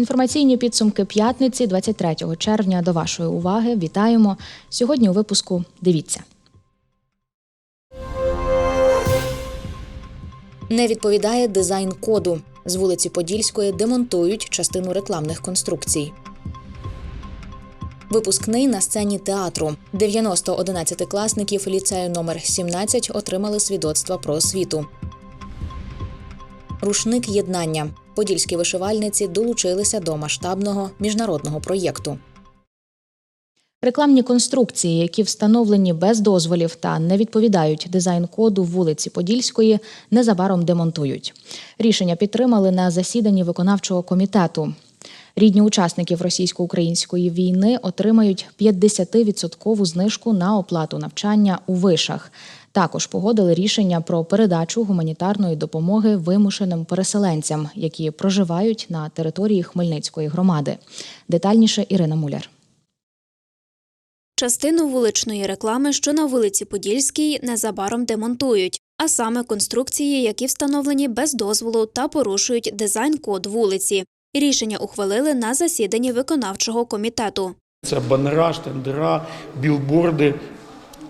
Інформаційні підсумки п'ятниці, 23 червня. До вашої уваги вітаємо сьогодні. У випуску дивіться. Не відповідає дизайн коду. З вулиці Подільської демонтують частину рекламних конструкцій. Випускний на сцені театру. 90 одинадцятикласників ліцею номер 17 отримали свідоцтва про освіту. Рушник єднання. Подільські вишивальниці долучилися до масштабного міжнародного проєкту. Рекламні конструкції, які встановлені без дозволів та не відповідають дизайн-коду вулиці Подільської, незабаром демонтують. Рішення підтримали на засіданні виконавчого комітету. Рідні учасників російсько-української війни отримають 50% знижку на оплату навчання у вишах. Також погодили рішення про передачу гуманітарної допомоги вимушеним переселенцям, які проживають на території Хмельницької громади. Детальніше Ірина Муляр. Частину вуличної реклами, що на вулиці Подільській, незабаром демонтують, а саме конструкції, які встановлені без дозволу та порушують дизайн-код вулиці. Рішення ухвалили на засіданні виконавчого комітету. Це банера, штендера, білборди,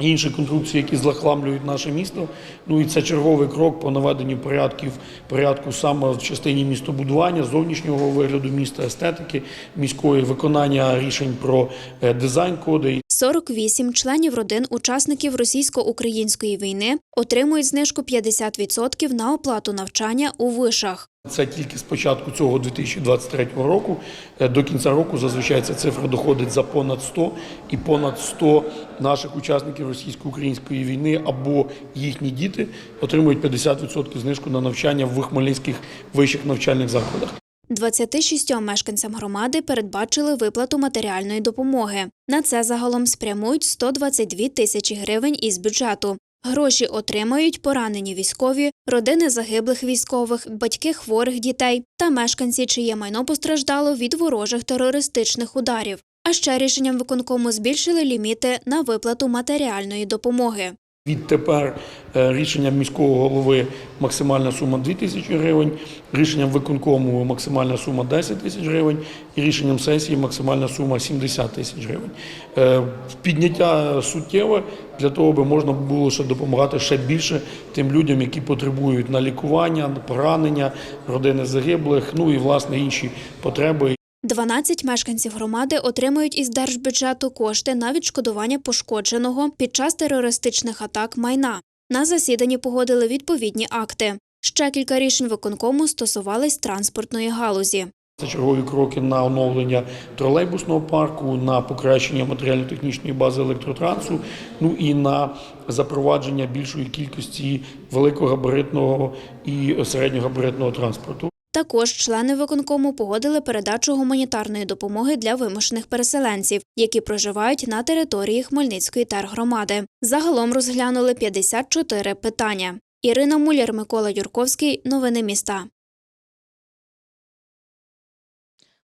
інші конструкції, які злахламлюють наше місто. Ну і це черговий крок по наведенню порядків, порядку саме в частині містобудування, зовнішнього вигляду міста, естетики міської, виконання рішень про е, дизайн-коди. 48 членів родин учасників російсько-української війни отримують знижку 50% на оплату навчання у вишах. Це тільки з початку цього 2023 року. Е, До кінця року зазвичай ця цифра доходить за понад 100, і понад 100 наших учасників російсько-української війни або їхні діти отримують 50% знижку на навчання в хмельницьких вищих навчальних закладах. 26 мешканцям громади передбачили виплату матеріальної допомоги. На це загалом спрямують 122 тисячі гривень із бюджету. Гроші отримають поранені військові, родини загиблих військових, батьки хворих дітей та мешканці, чиє майно постраждало від ворожих терористичних ударів. А ще рішенням виконкому збільшили ліміти на виплату матеріальної допомоги. Відтепер е, рішенням міського голови максимальна сума 2 тисячі гривень, рішенням виконкому максимальна сума 10 тисяч гривень і рішенням сесії максимальна сума 70 тисяч гривень. Е, Підняття суттєве для того, аби можна було ще допомагати ще більше тим людям, які потребують на лікування, на поранення, родини загиблих, ну і власне інші потреби. 12 мешканців громади отримують із держбюджету кошти на відшкодування пошкодженого під час терористичних атак майна. На засіданні погодили відповідні акти. Ще кілька рішень виконкому стосувались транспортної галузі. Це чергові кроки на оновлення тролейбусного парку, на покращення матеріально-технічної бази електротрансу, ну і на запровадження більшої кількості великогабаритного і середньогабаритного транспорту. Також члени виконкому погодили передачу гуманітарної допомоги для вимушених переселенців, які проживають на території Хмельницької тергромади. Загалом розглянули 54 питання. Ірина Муляр, Микола Юрковський. Новини міста.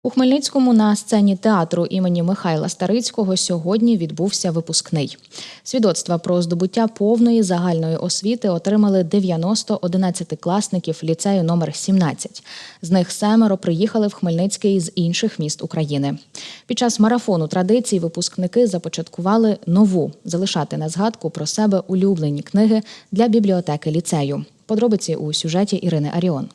У Хмельницькому на сцені театру імені Михайла Старицького сьогодні відбувся випускний. Свідоцтва про здобуття повної загальної освіти отримали 90 одинадцятикласників ліцею номер 17. З них семеро приїхали в Хмельницький з інших міст України. Під час марафону традицій випускники започаткували нову залишати на згадку про себе улюблені книги для бібліотеки ліцею. Подробиці у сюжеті Ірини Аріон.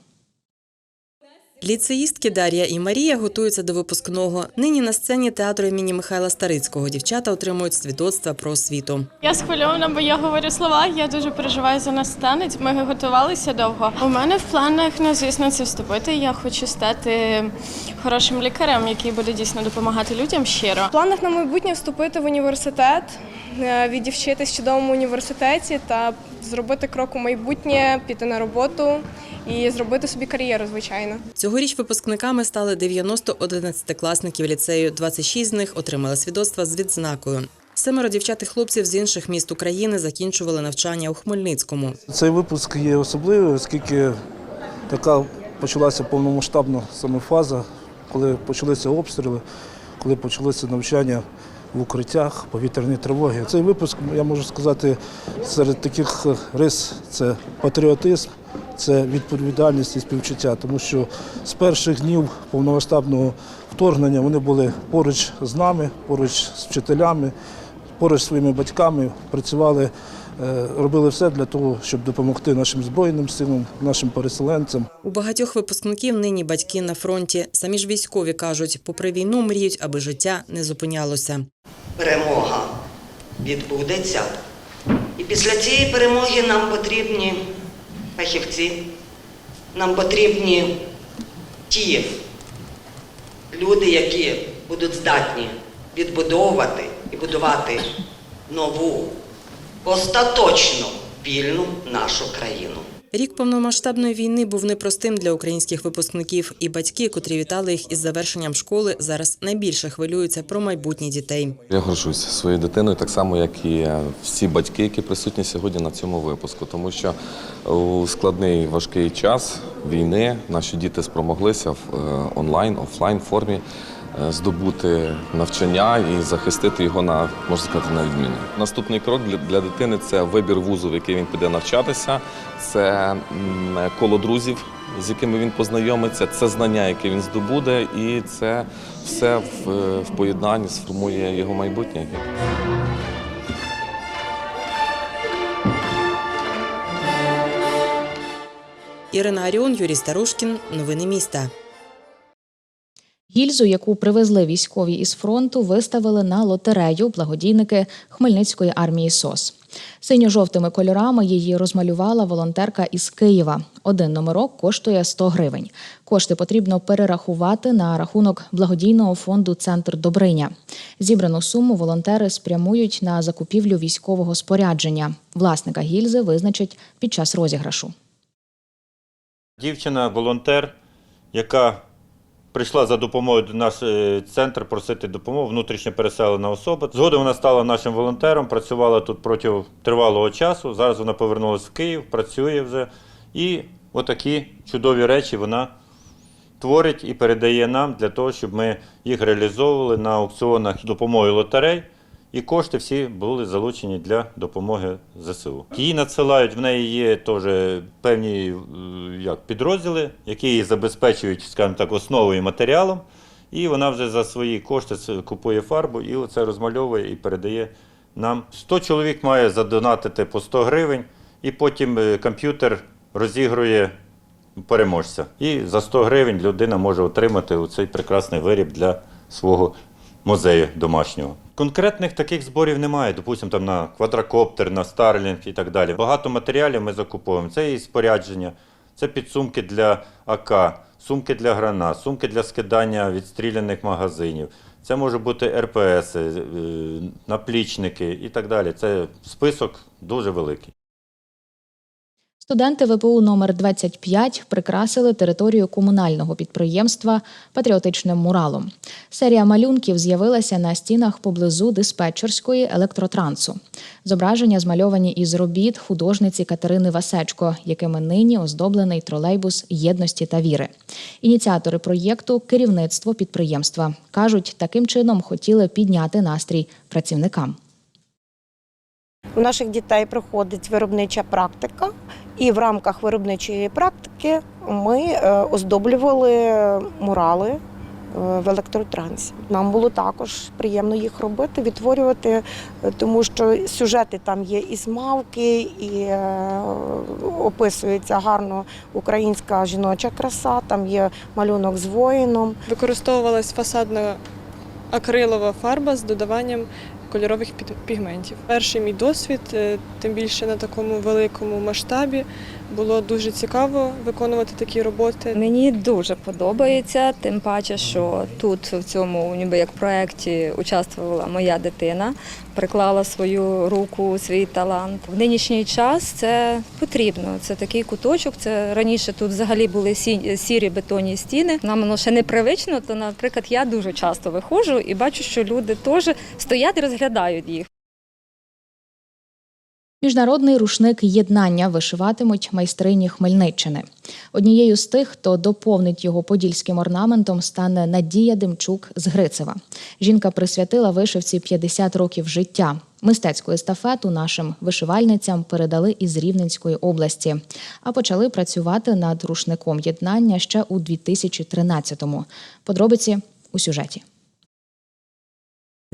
Ліцеїстки Дар'я і Марія готуються до випускного. Нині на сцені театру імені Михайла Старицького дівчата отримують свідоцтва про освіту. Я схвильована, бо я говорю слова. Я дуже переживаю за нас танець. Ми готувалися довго. У мене в планах, ну звісно, це вступити. Я хочу стати хорошим лікарем, який буде дійсно допомагати людям щиро. В планах на майбутнє вступити в університет, е, відівчитись в чудовому університеті та зробити крок у майбутнє, піти на роботу і зробити собі кар'єру, звичайно. Цьогоріч випускниками стали 90 одинадцятикласників ліцею. 26 з них отримали свідоцтва з відзнакою. Семеро дівчат і хлопців з інших міст України закінчували навчання у Хмельницькому. Цей випуск є особливий, оскільки така почалася повномасштабна саме фаза коли почалися обстріли, коли почалися навчання в укриттях, повітряні тривоги. Цей випуск, я можу сказати, серед таких рис це патріотизм, це відповідальність і співчуття, тому що з перших днів повномасштабного вторгнення вони були поруч з нами, поруч з вчителями, поруч з своїми батьками, працювали, робили все для того, щоб допомогти нашим збройним силам, нашим переселенцям. У багатьох випускників нині батьки на фронті. Самі ж військові кажуть, попри війну мріють, аби життя не зупинялося. перемога відбудеться. І після цієї перемоги нам потрібні фахівці, нам потрібні ті люди, які будуть здатні відбудовувати і будувати нову, остаточно вільну нашу країну. Рік повномасштабної війни був непростим для українських випускників, і батьки, котрі вітали їх із завершенням школи, зараз найбільше хвилюються про майбутнє дітей. Я горжусь своєю дитиною, так само, як і всі батьки, які присутні сьогодні на цьому випуску, тому що у складний важкий час війни наші діти спромоглися в е, онлайн, офлайн формі здобути навчання і захистити його на можна сказати на відміну. Наступний крок для, дитини це вибір вузу, в який він піде навчатися, це коло друзів. З якими він познайомиться, це знання, яке він здобуде, і це все в, е, в поєднанні сформує його майбутнє. Ірина Аріон, Юрій Старушкін. Новини міста. Гільзу, яку привезли військові із фронту, виставили на лотерею благодійники Хмельницької армії СОС. Синьо-жовтими кольорами її розмалювала волонтерка із Києва. Один номерок коштує 100 гривень. Кошти потрібно перерахувати на рахунок благодійного фонду Центр Добриня. Зібрану суму волонтери спрямують на закупівлю військового спорядження. Власника гільзи визначать під час розіграшу. Дівчина, волонтер, яка прийшла за допомогою до наш е, центр просити допомогу, внутрішньо переселена особа. Згодом вона стала нашим волонтером, працювала тут протягом тривалого часу. Зараз вона повернулася в Київ, працює вже. І отакі чудові речі вона творить і передає нам для того, щоб ми їх реалізовували на аукціонах з допомогою лотерей. І кошти всі були залучені для допомоги ЗСУ. Її надсилають, в неї є теж певні е, як, підрозділи, які її забезпечують, скажімо так, основою і матеріалом. І вона вже за свої кошти купує фарбу і оце розмальовує і передає нам. 100 чоловік має задонатити по 100 гривень, і потім е, комп'ютер розігрує переможця. І за 100 гривень людина може отримати цей прекрасний виріб для свого музею домашнього. Конкретних таких зборів немає, допустимо, там на квадрокоптер, на Старлінг і так далі. Багато матеріалів ми закуповуємо. Це і спорядження, це підсумки для АК, сумки для гранат, сумки для скидання відстріляних магазинів. Це може бути РПС, е, наплічники і так далі. Це список дуже великий. Студенти ВПУ номер 25 прикрасили територію комунального підприємства патріотичним муралом. Серія малюнків з'явилася на стінах поблизу диспетчерської електротрансу. Зображення змальовані із робіт художниці Катерини Васечко, якими нині оздоблений тролейбус єдності та віри. Ініціатори проєкту керівництво підприємства кажуть, таким чином хотіли підняти настрій працівникам. У наших дітей проходить виробнича практика, і в рамках виробничої практики ми е, оздоблювали мурали е, в електротрансі. Нам було також приємно їх робити, відтворювати, е, тому що сюжети там є і смавки, і описується гарно українська жіноча краса. Там є малюнок з воїном. Використовувалась фасадна акрилова фарба з додаванням кольорових пігментів. Перший мій досвід, е, тим більше на такому великому масштабі, було дуже цікаво виконувати такі роботи. Мені дуже подобається, тим паче, що тут в цьому ніби як проєкті участвувала моя дитина, приклала свою руку, свій талант. В нинішній час це потрібно. Це такий куточок. Це раніше тут взагалі були сі- сірі бетонні стіни. Нам воно ще непривично, то, наприклад, я дуже часто виходжу і бачу, що люди теж стоять і розглядають їх. Міжнародний рушник єднання вишиватимуть майстрині Хмельниччини. Однією з тих, хто доповнить його подільським орнаментом, стане Надія Демчук з Грицева. Жінка присвятила вишивці 50 років життя. Мистецьку естафету нашим вишивальницям передали із Рівненської області, а почали працювати над рушником єднання ще у 2013-му. Подробиці у сюжеті.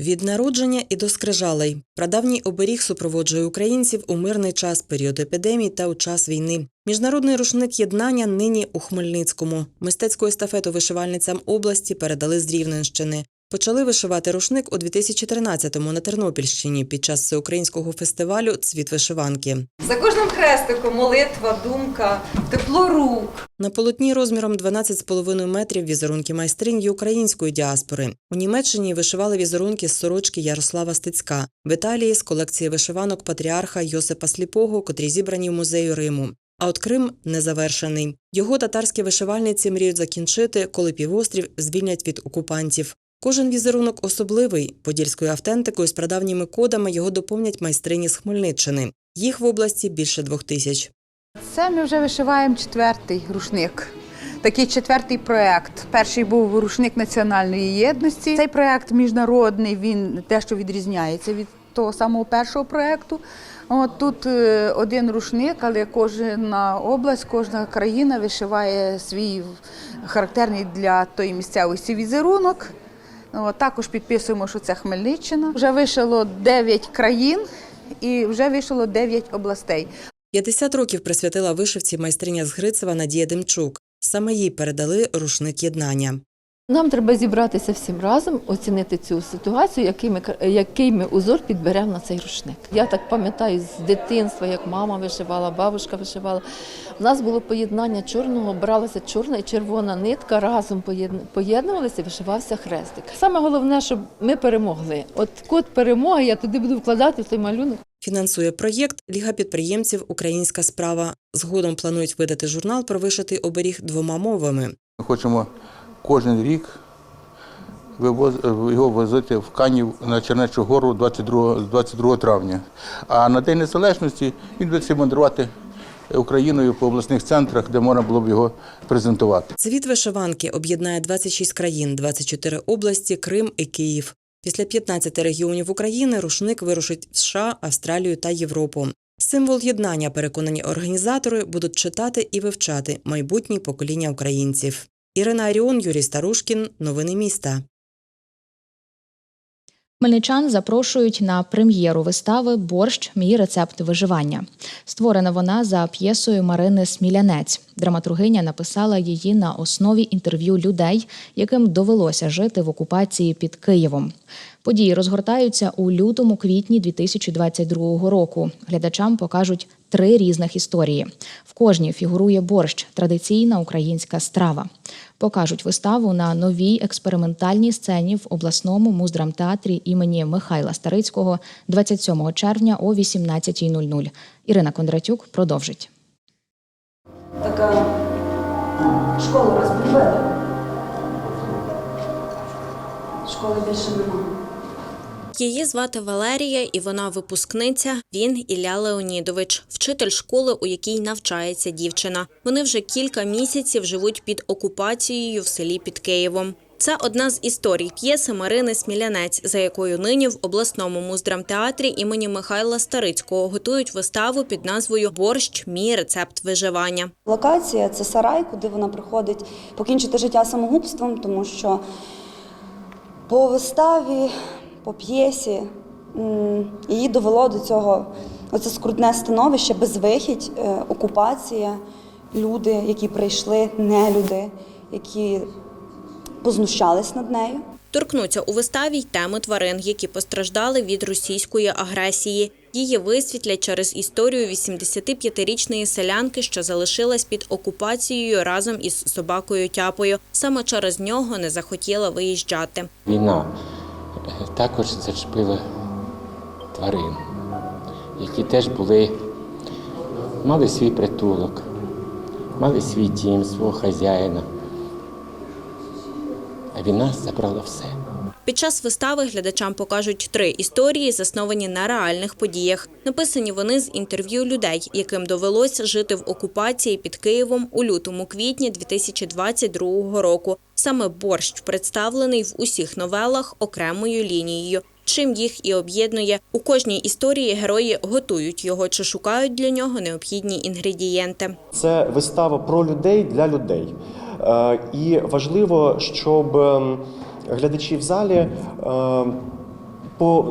Від народження і до скрижалей прадавній оберіг супроводжує українців у мирний час, період епідемій та у час війни. Міжнародний рушник єднання нині у Хмельницькому. Мистецьку естафету вишивальницям області передали з Рівненщини. Почали вишивати рушник у 2013-му на Тернопільщині під час всеукраїнського фестивалю Цвіт вишиванки. За кожним хрестиком молитва, думка, тепло рук. На полотні розміром 12,5 метрів візерунки майстринь є української діаспори. У Німеччині вишивали візерунки з сорочки Ярослава Стецька, в Італії з колекції вишиванок патріарха Йосипа Сліпого, котрі зібрані в музею Риму. А от Крим не завершений. Його татарські вишивальниці мріють закінчити, коли півострів звільнять від окупантів. Кожен візерунок особливий. Подільською автентикою з прадавніми кодами його доповнять майстрині з Хмельниччини. Їх в області більше двох тисяч. Це ми вже вишиваємо четвертий рушник. Такий четвертий проект. Перший був рушник національної єдності. Цей проект міжнародний, він дещо відрізняється від того самого першого проекту. От тут е, один рушник, але кожна область, кожна країна вишиває свій характерний для тої місцевості візерунок. Також підписуємо, що це Хмельниччина. Вже вийшло 9 країн і вже вийшло 9 областей. 50 років присвятила вишивці майстриня з Грицева Надія Демчук. Саме їй передали рушник єднання. Нам треба зібратися всім разом, оцінити цю ситуацію, який ми, який ми узор підберемо на цей рушник. Я так пам'ятаю з дитинства, як мама вишивала, бабушка вишивала. У нас було поєднання чорного, бралася чорна і червона нитка, разом поєднувалися, вишивався хрестик. Саме головне, щоб ми перемогли. От код перемоги я туди буду вкладати в той малюнок. Фінансує проєкт Ліга підприємців Українська справа. Згодом планують видати журнал про вишитий оберіг двома мовами. Ми хочемо кожен рік вивоз- його возити в Канів на Чернечу гору 22, 22 травня. А на День Незалежності він буде мандрувати Україною по обласних центрах, де можна було б його презентувати. Цвіт вишиванки об'єднає 26 країн, 24 області, Крим і Київ. Після 15 регіонів України рушник вирушить в США, Австралію та Європу. Символ єднання, переконані організатори, будуть читати і вивчати майбутні покоління українців. Ірина Аріон, Юрій Старушкін. Новини міста. Хмельничан запрошують на прем'єру вистави Борщ мій рецепт виживання. Створена вона за п'єсою Марини Смілянець. Драматургиня написала її на основі інтерв'ю людей, яким довелося жити в окупації під Києвом. Події розгортаються у лютому-квітні 2022 року. Глядачам покажуть три різних історії. В кожній фігурує борщ традиційна українська страва. Покажуть виставу на новій експериментальній сцені в обласному муздрамтеатрі імені Михайла Старицького 27 червня о 18.00. Ірина Кондратюк продовжить. Така школа розбивала. Школи більше немає. Її звати Валерія, і вона випускниця. Він Ілля Леонідович, вчитель школи, у якій навчається дівчина. Вони вже кілька місяців живуть під окупацією в селі під Києвом. Це одна з історій п'єси Марини Смілянець, за якою нині в обласному муздрамтеатрі імені Михайла Старицького готують виставу під назвою Борщ мій рецепт виживання. Локація це сарай, куди вона приходить покінчити життя самогубством, тому що по виставі, по п'єсі її довело до цього оце скрутне становище, безвихідь, е, окупація, люди, які прийшли, нелюди, які познущались над нею. Торкнуться у виставі й теми тварин, які постраждали від російської агресії. Її висвітлять через історію 85-річної селянки, що залишилась під окупацією разом із собакою Тяпою. Саме через нього не захотіла виїжджати. Війна також зачепили тварин, які теж були, мали свій притулок, мали свій дім, свого хазяїна. А війна забрала все. Під час вистави глядачам покажуть три історії, засновані на реальних подіях. Написані вони з інтерв'ю людей, яким довелося жити в окупації під Києвом у лютому-квітні 2022 року. Саме борщ представлений в усіх новелах окремою лінією. Чим їх і об'єднує у кожній історії герої готують його чи шукають для нього необхідні інгредієнти. Це вистава про людей для людей. Е, І важливо, щоб ем, глядачі в залі е,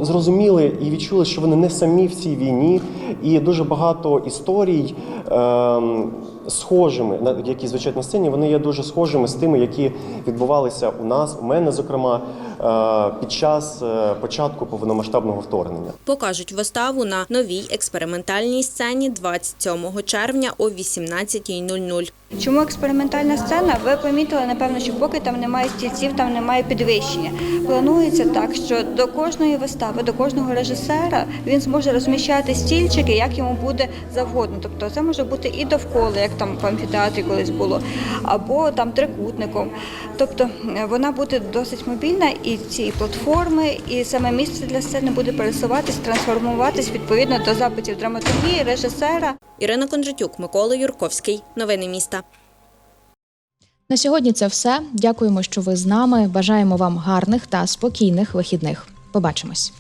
зрозуміли і відчули, що вони не самі в цій війні, і дуже багато історій ем, схожими, на- які звучать на сцені, вони є дуже схожими з тими, які відбувалися у нас, у мене, зокрема, е, під час е, початку повномасштабного вторгнення. Покажуть виставу на новій експериментальній сцені 27 червня о 18.00. Чому експериментальна сцена? Ви помітили, напевно, що поки там немає стільців, там немає підвищення. Планується так, що до кожної вистави, до кожного режисера він зможе розміщати стільчики, як йому буде завгодно. Тобто це може бути і довкола, як там в амфітеатрі колись було, або там трикутником. Тобто е, вона буде досить мобільна, і ці платформи, і саме місце для сцени буде пересуватись, трансформуватись відповідно до запитів драматургії, режисера. Ірина Кондратюк, Микола Юрковський. Новини міста. На сьогодні це все. Дякуємо, що ви з нами. Бажаємо вам гарних та спокійних вихідних. Побачимось.